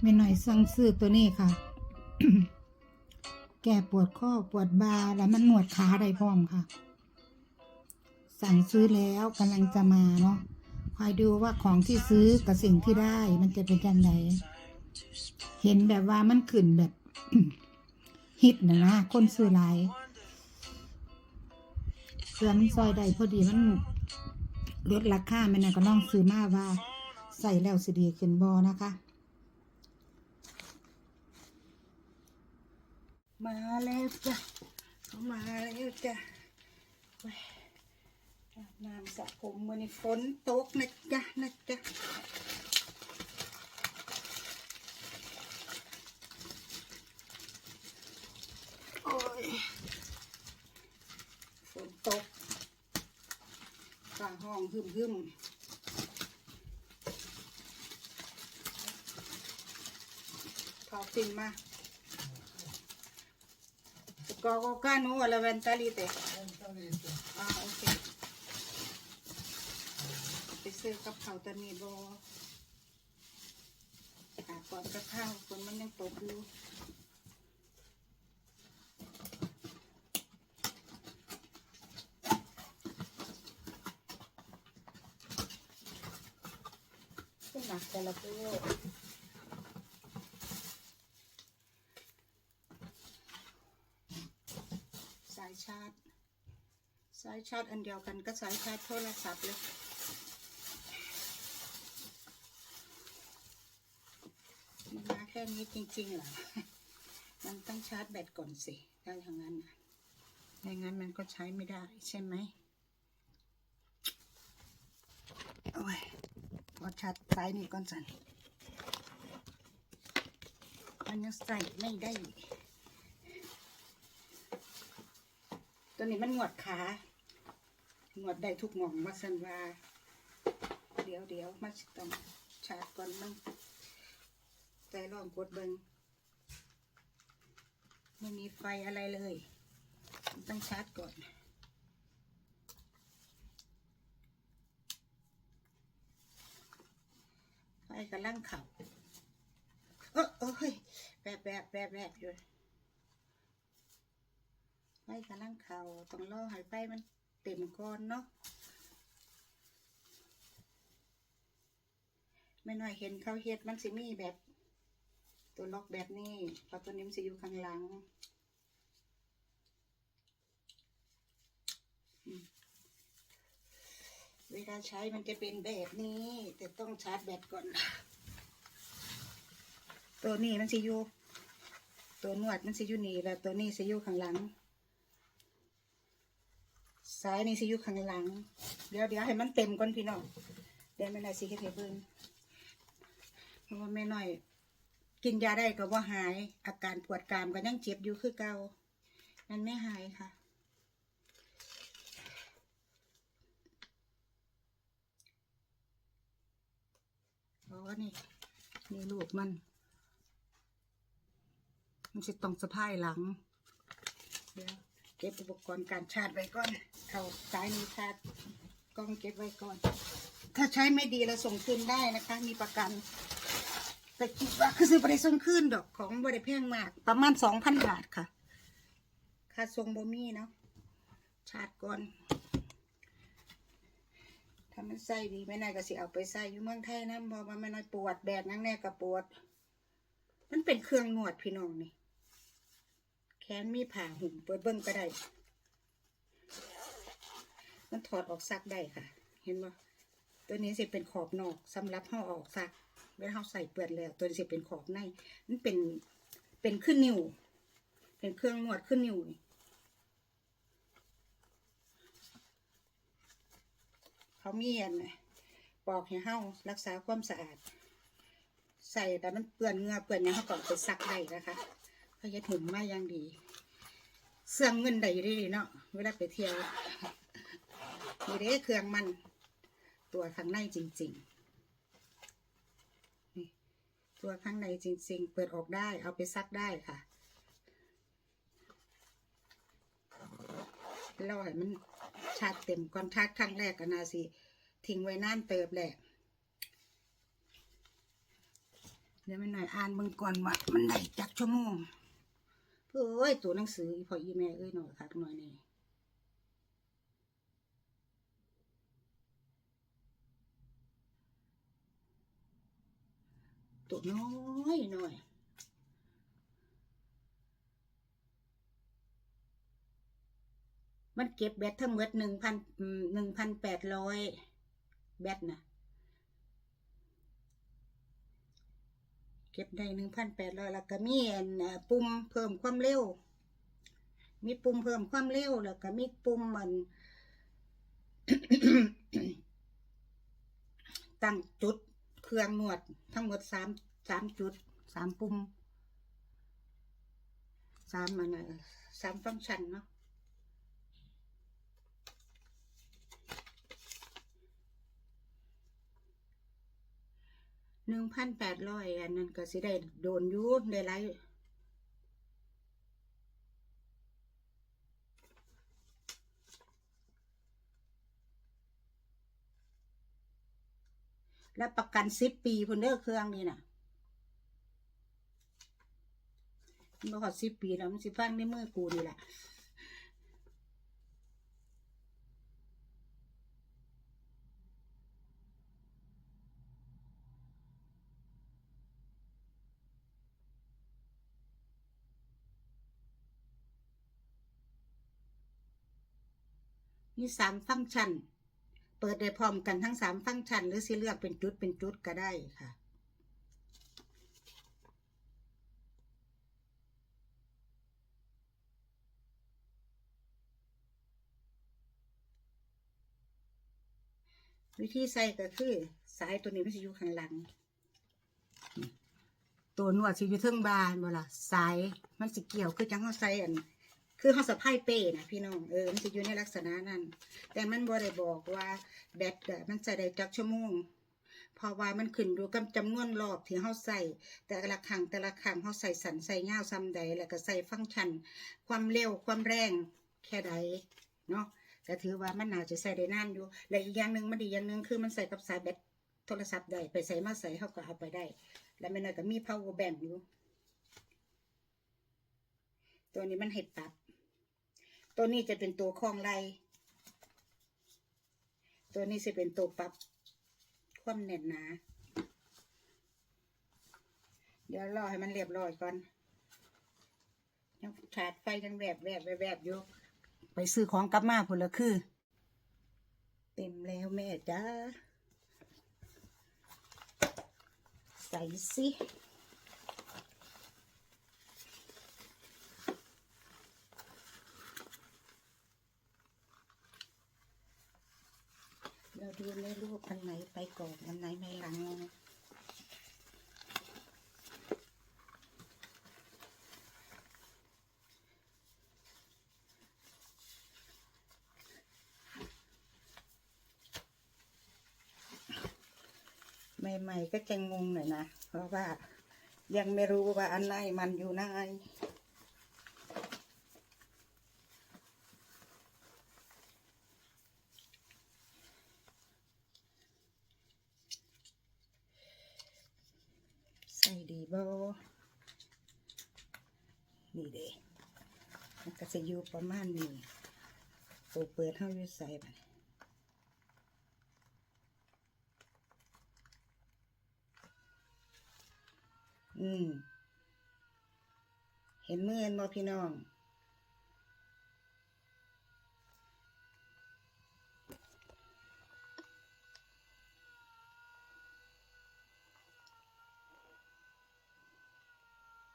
ไม่หน่อยสั่งซื้อตัวนี้ค่ะ แก้ปวดข้อปวดบาแล้วมันหนวดขาได้พร้อมค่ะ สั่งซื้อแล้วกำลังจะมาเนาะคอยดูว่าของที่ซื้อกับสิ่งที่ได้ มันจะเป็นยังไงเห็นแบบว่ามันขึ้นแบบฮิตนะนะคนซื้อหลายเสื้อมันซอยได้พอดีมันลดราคาแม่นะก็ลองซื้อมาว่า ใส่แล้วสิดีขึ้นบอนะคะ มาแล้วจ้ะเขามาแล้วจ้ะเว้ยอบน้ำสระผมวันนี้ฝนตกนะจ๊ะนะจ๊ะโอ้ยฝนตกฝาห้องหึมหึม ๆเผาฟินมา Koko kanu wala ventalite. Ah, okay. ไปซื้อกับเขาวตอนนี้บออาก่อนกับข้าวฝนมันยังตกอยู่ขึ้นหนักแต่ละตัว สายชาร์จ สายชาร์จอันเดียวกันก็สายชาร์จโทรศัพท์เลยมันมาแค่นี้จริงๆเหรอ มันต้องชาร์จแบตก่อนสิ ถ้าอย่างนั้นนะไม่งั้นมันก็ใช้ไม่ได้ใช่ไหมโอ้ยพอชาร์จสายนี่ก่อนสันมันยังใส่ไม่ได้ ตัวนี้มันหวดขา นวดได้ทุกหม่องมาสันว่า เดี๋ยวเดี๋ยวมาต้องชาร์จก่อนมันใจลองกดเบิงไม่มีไฟอะไรเลย ต้องชาร์จก่อนไฟกำลังเข่าเออเอ้ยแปบแบบแบบแบบอยู่ไฟกำลังเข่าต้องรอให้ไฟมัน เต็มก่อนเนาะไม่น้อยเห็นเขาเฮ็ดมันสิมีแบบ ตัวล็อกแบบนี้พราะตัวนี้มันสิอยู่ข้างหลังเวลาใช้มันจะเป็นแบบนี้ แต่ต้องชาร์จแบตก่อน ตัวนี้มันสิอยู่ตัวนวดมันสิอยู่นี่แล้วตัวนี้สิอยู่ข้างหลัง ซ้ายนี่สิอยู่ข้างหลัง เดี๋ยวเดี๋ยวให้มันเต็มก่อนพี่น้องเดี๋ยวแม่น้อยสิเฮ็ดให้เบิ่งเพราะว่าแม่น้อย กินยาได้ก็บ่หาย อาการปวดกรามก็ยังเจ็บอยู่คือเก่ามันไม่หายค่ะเพราะว่านี่นี่ลูกมัน มันสิต้องสะพายหลัง เดี๋ยว เก็บอุปกรณ์การชาร์จไว้ก่อน เขาสายนี้ชาร์จกล้องเก็บไว้ก่อน ถ้าใช้ไม่ดีเราส่งคืนได้นะคะ มีประกัน แต่คิดว่าคือซื้อบริส่งคืนดอกของบริแพงมาก ประมาณสองพันบาทค่ะ ค่าส่งบมีเนาะ ชาร์จก่อนถ้ามันใส่ดีไม่น่าก็สิเอาไปใส่อยู่เมืองไทยนะเพราะว่าไม่น่าปวดแดดนั่งแน่ก็ปวด มันเป็นเครื่องนวดพี่น้องนี่ แขนมีผ่าหุ่มเปิดเบิ้งก็ได้ มันถอดออกซักได้ค่ะ เห็นบ่าตัวนี้สิเป็นขอบนอกสำหรับห่อออกซักเวลาเราใส่เปลือกแล้ว ตัวนี้สิเป็นขอบในมันเป็นเป็นขึ้นนิ้วเป็นเครื่องนวดขึ้นนิ้วนี่เขามีอันน่ะปอกให้เฮารักษาความสะอาด ใส่แต่มันเปื้อนเงือเปื้อนหยังเขาก็เอาไปซักได้นะคะ เขาจะถุงมาอย่างดี เสื่องเงินได้อยู่ดีเนาะเวลาไปเที่ยวมีเด้เครื่องมัน ตัวข้างในจริงๆนี่ตัวข้างในจริง ๆ เปิดออกได้เอาไปซักได้ค่ะเราให้มันชาร์จเต็มก่อนชาร์จครั้งแรกก็นาสิทิ้งไว้นานเติบแหละเดี๋ยวไม่หน่อยอ่านเบิ่งก่อนว่ามันได้จักชั่วโมง เอ้ยตัวหนังสือพออีแม่เอ้ยหน่อยคักหน่อยนี่ตัวน้อยหน่อยมันเก็บแบตทั้งหมดหนึ่งพันหนึ่งพันแปดร้อยแบตนะ ก็บได้หนึ่งพันแปดร้อยแล้วก็มีอันปุ่มเพิ่มความเร็ว มีปุ่มเพิ่มความเร็วแล้วก็มีปุ่มมันตั้งจุดเครื่องนวด ทั้งหมดสามสามจุดสามปุ่มสามอันน่ะสามฟังก์ชันเนาะ หนึ่งพันแปดร้อยอันนั้นก็สิได้โดนยูได้หลายแล้วประกันสิบปีพุ่นเด้อเครื่องนี่น่ะมันบ่ฮอสิบปีแล้วมันสิฟังในมือกูนี่แหละ มีสามฟังก์ชัน เปิดได้พร้อมกันทั้งสามฟังก์ชัน หรือสิเลือกเป็นจุดเป็นจุดก็ได้ค่ะวิธีใส่ก็คือสายตัวนี้มันจะอยู่ข้างหลัง ตัวนวดสิอยู่เทิงบานบ่ล่ะสายมันสิเกี่ยวคือจังเขาใส่อัน คือเขาสะพายเป้นะพี่น้องเออมันจะอยู่ในลักษณะนั้น แต่มันบ่ได้บอกว่าแบตมันใส่ได้จักชั่วโมงเพราะว่ามันขึ้นอยู่กับจำนวนรอบที่เขาใส่แต่ละครั้งแต่ละครั้งเขาใส่สันใส่ยาซ้ำใด แล้วก็ใส่ฟังก์ชัน ความเร็วความแรงแค่ใดเนาะก็ถือว่ามันน่าจะใส่ได้นานอยู่และอีกอย่างหนึ่งมันดีอย่างหนึ่งคือมันใส่กับสายแบตโทรศัพท์ได้ไปใส่มาใส่เขาก็เอาไปได้ แล้วมันก็มี power bank อยู่ตัวนี้มันให้ปรับ ตัวนี้จะเป็นตัวคล้องไหลตัวนี้จะเป็นตัวปรับความแน่นหนา เดี๋ยวรอให้มันเรียบร้อยก่อนยังชาร์จไฟยังแวบแวบแวบแวบอยู่ไปซื้อของกลับมาพุ่นละคือ เต็มแล้วแม่จ้าใส่สิ เราดูในรูปอันไหนไปก่อนอันไหนไม่หลังใหม่ๆก็จะงงหน่อยนะ เพราะว่ายังไม่รู้ว่าอันไหนมันอยู่ไหนใส่ดีบ่นี่เด้ จะอยู่ประมาณนี้ตัวเปิดเท่าอยู่ใส่ไปอืม เห็นมือนบ่พี่น้อง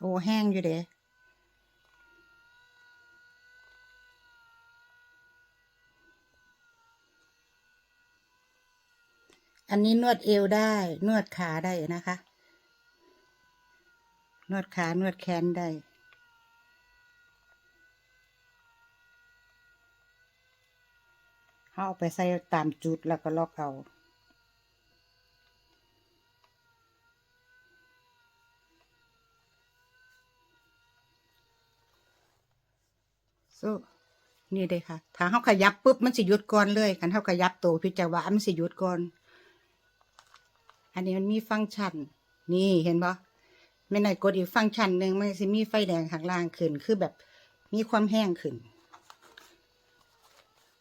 โอ้แห้งอยู่เด้ อันนี้นวดเอวได้ นวดขาได้นะคะ นวดขานวดแขนได้ เอาไปใส่ตามจุดแล้วก็ล็อกเอาสู้นี่เลยค่ะ ถ้าเขาขยับปุ๊บมันสิหยุดก่อนเลยคันเขาขยับตัวพิจารณามันสิหยุดก่อน อันนี้มันมีฟังก์ชัน นี่เห็นปะไม่น่อยกดอีกฟังก์ชันหนึ่งมันสิมีไฟแดงข้างล่างขึ้น คือแบบมีความแห้งขึ้น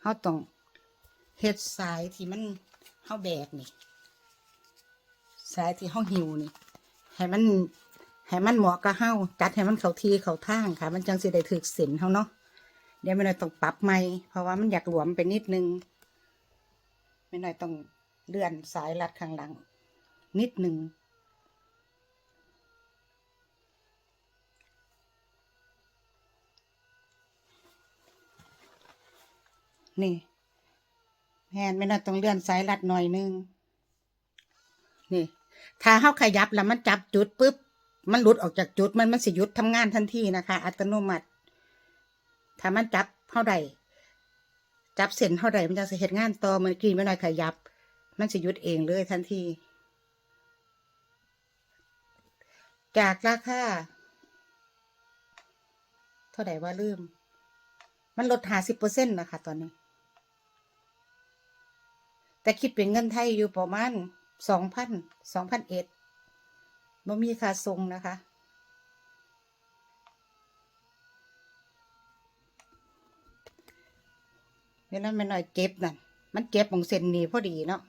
เขาต้องเฮ็ดสายที่มันเขาแบกนี่ สายที่เขาหิวนี่ ให้มันให้มันเหมาะกับเฮาจัดให้มันเข้าทีเข้าทางค่ะ มันจังสิได้ถึกส้นเฮาเนาะเดี๋ยวไม่น่อยต้องปรับใหม่เพราะว่ามันอยากหลวมไปนิดนึงไม่หน่อยต้องเลื่อนสายรัดข้างหลัง นิดหนึ่ง นี่แม่นไม่น่าต้องเลื่อนสายรัดหน่อยนึง นี่ ถ้าเขาขยับแล้วมันจับจุดปุ๊บ มันหลุดออกจากจุดมันมันสิหยุดทำงานทันทีนะคะ อัตโนมัติ ถ้ามันจับเท่าใดจับเส้นเท่าใดมันจะเสิเหตุงานต่อมันกี่ไม่น้อยขยับ มันสิหยุดเองเลยทันที จากราคาเท่าใดว่าลืม มันลดหาสิบเปอร์เซ็นต์นะคะตอนนี้ แต่คิดเป็นเงินไทยอยู่ประมาณสองพันสองพันเอ็ดบ่มีค่าทรงนะคะ เวลาไม่น้อยเจ็บนั่นมันเจ็บของเส้นนีพอดีเนาะ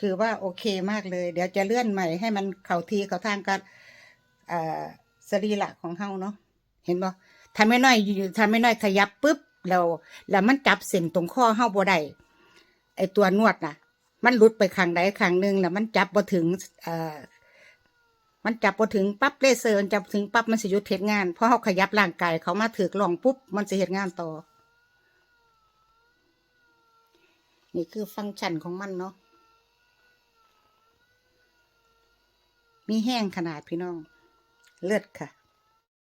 คือว่าโอเคมากเลย เดี๋ยวจะเลื่อนใหม่ให้มันเข่าทีเข่าทางกับอ่าสรีระของเฮาเนาะเห็นบ่ถ้าไม่น้อยอยู่ถ้าไม่น้อยขยับปุ๊บแล้วแล้วมันจับเส้นตรงข้อเฮาบ่ได้ไอตัวนวดน่ะ มันหลุดไปข้างใดข้างหนึ่งแล้วมันจับบ่ถึงเอ่อมันจับบ่ถึงปั๊บเลเซอร์จับถึงปั๊บมันสิหยุดเฮ็ดงานเพราะเฮาขยับร่างกายเขามาถือกลองปุ๊บมันสิเฮ็ดงานต่อ นี่คือฟังก์ชันของมันเนาะ มีแห้งขนาดพี่น้อง เลือดค่ะ